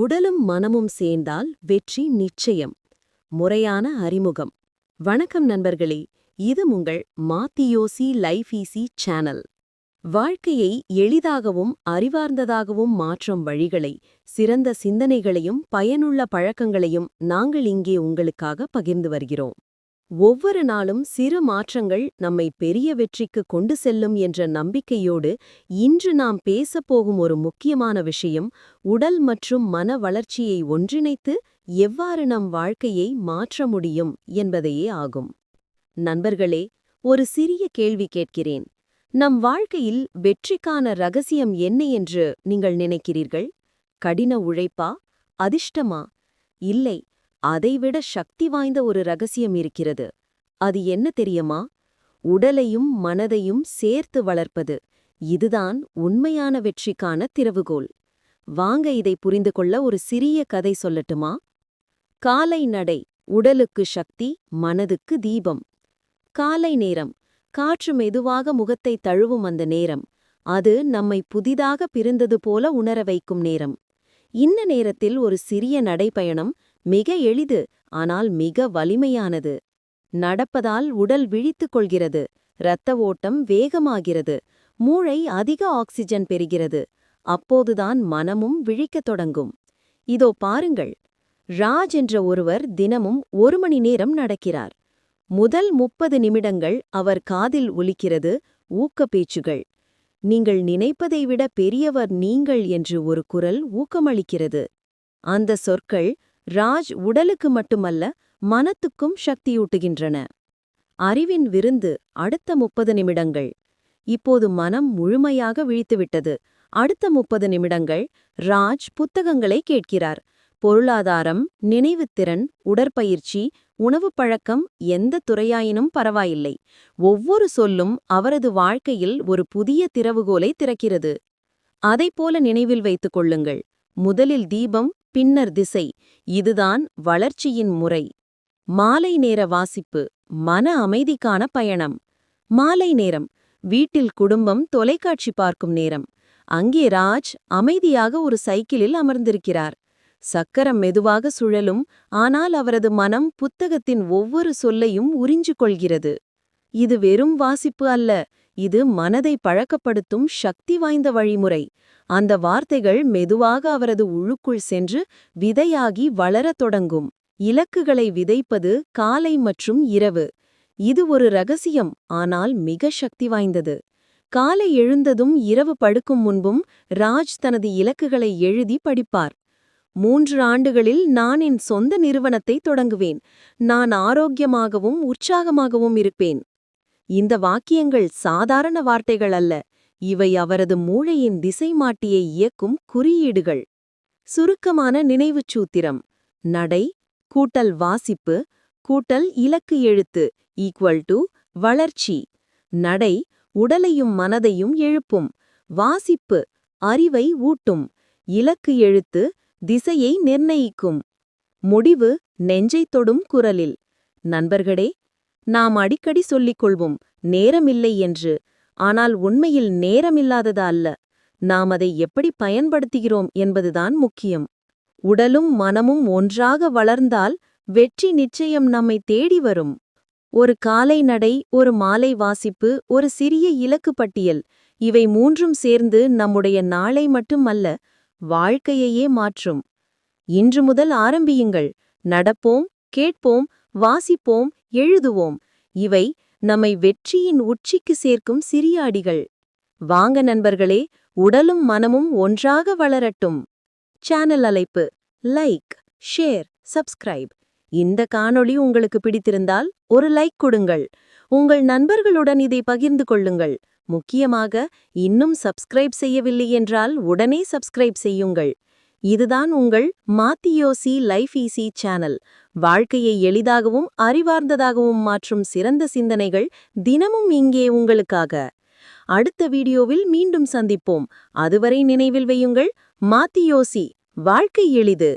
உடலும் மனமும் சேர்ந்தால் வெற்றி நிச்சயம். முறையான அறிமுகம். வணக்கம் நண்பர்களே இது உங்கள் மாத்தியோசி லைஃப் ஈசி சேனல். வாழ்க்கையை எளிதாகவும் அறிவார்ந்ததாகவும் மாற்றும் வழிகளை சிறந்த சிந்தனைகளையும் பயனுள்ள பழக்கங்களையும் நாங்கள் இங்கே உங்களுக்காக பகிர்ந்து வருகிறோம். ஒவ்வொரு நாளும் சிறு மாற்றங்கள் நம்மை பெரிய வெற்றிக்கு கொண்டு செல்லும் என்ற நம்பிக்கையோடு இன்று நாம் பேசப்போகும் ஒரு முக்கியமான விஷயம் உடல் மற்றும் மன வளர்ச்சியை ஒன்றிணைத்து எவ்வாறு நம் வாழ்க்கையை மாற்ற முடியும் என்பதையே ஆகும். நண்பர்களே ஒரு சிறிய கேள்வி கேட்கிறேன். நம் வாழ்க்கையில் வெற்றிக்கான ரகசியம் என்ன என்று நீங்கள் நினைக்கிறீர்கள்? கடின உழைப்பா? அதிர்ஷ்டமா? இல்லை அதைவிட சக்தி வாய்ந்த ஒரு ரகசியம் இருக்கிறது. அது என்ன தெரியுமா? உடலையும் மனதையும் சேர்த்து வளர்ப்பது. இதுதான் உண்மையான வெற்றிக்கான திறவுகோல். வாங்க இதை புரிந்து கொள்ள ஒரு சிறிய கதை சொல்லட்டுமா? காலை நடை உடலுக்கு சக்தி மனதுக்கு தீபம். காலை நேரம் காற்று மெதுவாக முகத்தை தழுவும் அந்த நேரம். அது நம்மை புதிதாக பிரிந்தது போல உணர வைக்கும் நேரம். இன்ன நேரத்தில் ஒரு சிறிய நடைப்பயணம் மிக எளிது ஆனால் மிக வலிமையானது. நடப்பதால் உடல் விழித்துக் கொள்கிறது இரத்த ஓட்டம் வேகமாகிறது மூளை அதிக ஆக்சிஜன் பெறுகிறது அப்போதுதான் மனமும் விழிக்கத் தொடங்கும். இதோ பாருங்கள் ராஜ் என்ற ஒருவர் தினமும் ஒரு மணி நேரம் நடக்கிறார். முதல் முப்பது நிமிடங்கள் அவர் காதில் ஒலிக்கிறது ஊக்க பேச்சுகள். நீங்கள் நினைப்பதை விட பெரியவர் நீங்கள் என்று ஒரு குரல் ஊக்கமளிக்கிறது. அந்த சொற்கள் ராஜ் உடலுக்கு மட்டுமல்ல மனத்துக்கும் சக்தியூட்டுகின்றன. அறிவின் விருந்து அடுத்த முப்பது நிமிடங்கள். இப்போது மனம் முழுமையாக விழித்துவிட்டது. அடுத்த முப்பது நிமிடங்கள் ராஜ் புத்தகங்களை கேட்கிறார். பொருளாதாரம் நினைவுத்திறன் உடற்பயிற்சி உணவு பழக்கம் எந்த துறையாயினும் பரவாயில்லை. ஒவ்வொரு சொல்லும் அவரது வாழ்க்கையில் ஒரு புதிய திறவுகோலை திறக்கிறது. அதைப்போல நினைவில் வைத்துக் கொள்ளுங்கள். முதலில் தீபம் பின்னர் திசை. இதுதான் வளர்ச்சியின் முறை. மாலை நேர வாசிப்பு. மன அமைதிக்கான பயணம். மாலை நேரம். வீட்டில் குடும்பம் தொலைக்காட்சி பார்க்கும் நேரம். அங்கே ராஜ் அமைதியாக ஒரு சைக்கிளில் அமர்ந்திருக்கிறார். சக்கரம் மெதுவாக சுழலும் ஆனால் அவரது மனம் புத்தகத்தின் ஒவ்வொரு சொல்லையும் உறிஞ்சு கொள்கிறது. இது வெறும் வாசிப்பு அல்ல இது மனதை பழக்கப்படுத்தும் சக்தி வாய்ந்த வழிமுறை. அந்த வார்த்தைகள் மெதுவாக அவரது உழுக்குள் சென்று விதையாகி வளரத் தொடங்கும். இலக்குகளை விதைப்பது காலை மற்றும் இரவு. இது ஒரு ரகசியம் ஆனால் மிக சக்தி வாய்ந்தது. காலை எழுந்ததும் இரவு படுக்கும் முன்பும் ராஜ் தனது இலக்குகளை எழுதி படிப்பார். மூன்று ஆண்டுகளில் நான் என் சொந்த நிறுவனத்தை தொடங்குவேன். நான் ஆரோக்கியமாகவும் உற்சாகமாகவும் இருப்பேன். இந்த வாக்கியங்கள் சாதாரண வார்த்தைகள் அல்ல. இவை அவரது மூளையின் திசை மாட்டியை இயக்கும் குறியீடுகள். சுருக்கமான நினைவுச் சூத்திரம். நடை கூட்டல் வாசிப்பு கூட்டல் இலக்கு எழுத்து ஈக்குவல் டு வளர்ச்சி. நடை உடலையும் மனதையும் எழுப்பும். வாசிப்பு அறிவை ஊட்டும். இலக்கு எழுத்து திசையை நிர்ணயிக்கும். முடிவு நெஞ்சை தொடும் குரலில். நண்பர்களே நாம் அடிக்கடி சொல்லிக் கொள்வோம் நேரமில்லை என்று. ஆனால் உண்மையில் நேரமில்லாதது அல்ல. நாம் அதை எப்படி பயன்படுத்துகிறோம் என்பதுதான் முக்கியம். உடலும் மனமும் ஒன்றாக வளர்ந்தால் வெற்றி நிச்சயம் நம்மை தேடி வரும். ஒரு காலை நடை ஒரு மாலை வாசிப்பு ஒரு சிறிய இலக்கு பட்டியல் இவை மூன்றும் சேர்ந்து நம்முடைய நாளை மட்டுமல்ல வாழ்க்கையையே மாற்றும். இன்று முதல் ஆரம்பியுங்கள். நடப்போம் கேட்போம் வாசிப்போம் எழுதுவோம். இவை நம்மை வெற்றியின் உச்சிக்கு சேர்க்கும் சிறிய அடிகள். வாங்க நண்பர்களே உடலும் மனமும் ஒன்றாக வளரட்டும். சேனல் அழைப்பு லைக் ஷேர் சப்ஸ்கிரைப் இந்த காணொளி உங்களுக்கு பிடித்திருந்தால் ஒரு லைக் கொடுங்கள். உங்கள் நண்பர்களுடன் இதை பகிர்ந்து கொள்ளுங்கள். முக்கியமாக இன்னும் சப்ஸ்கிரைப் செய்யவில்லை என்றால் உடனே சப்ஸ்கிரைப் செய்யுங்கள். இதுதான் உங்கள் மாத்தியோசி லைஃப் ஈசி சேனல். வாழ்க்கையை எளிதாகவும் அறிவார்ந்ததாகவும் மாற்றும் சிறந்த சிந்தனைகள் தினமும் இங்கே உங்களுக்காக. அடுத்த வீடியோவில் மீண்டும் சந்திப்போம். அதுவரை நினைவில் வையுங்கள் மாத்தியோசி வாழ்க்கை எளிது.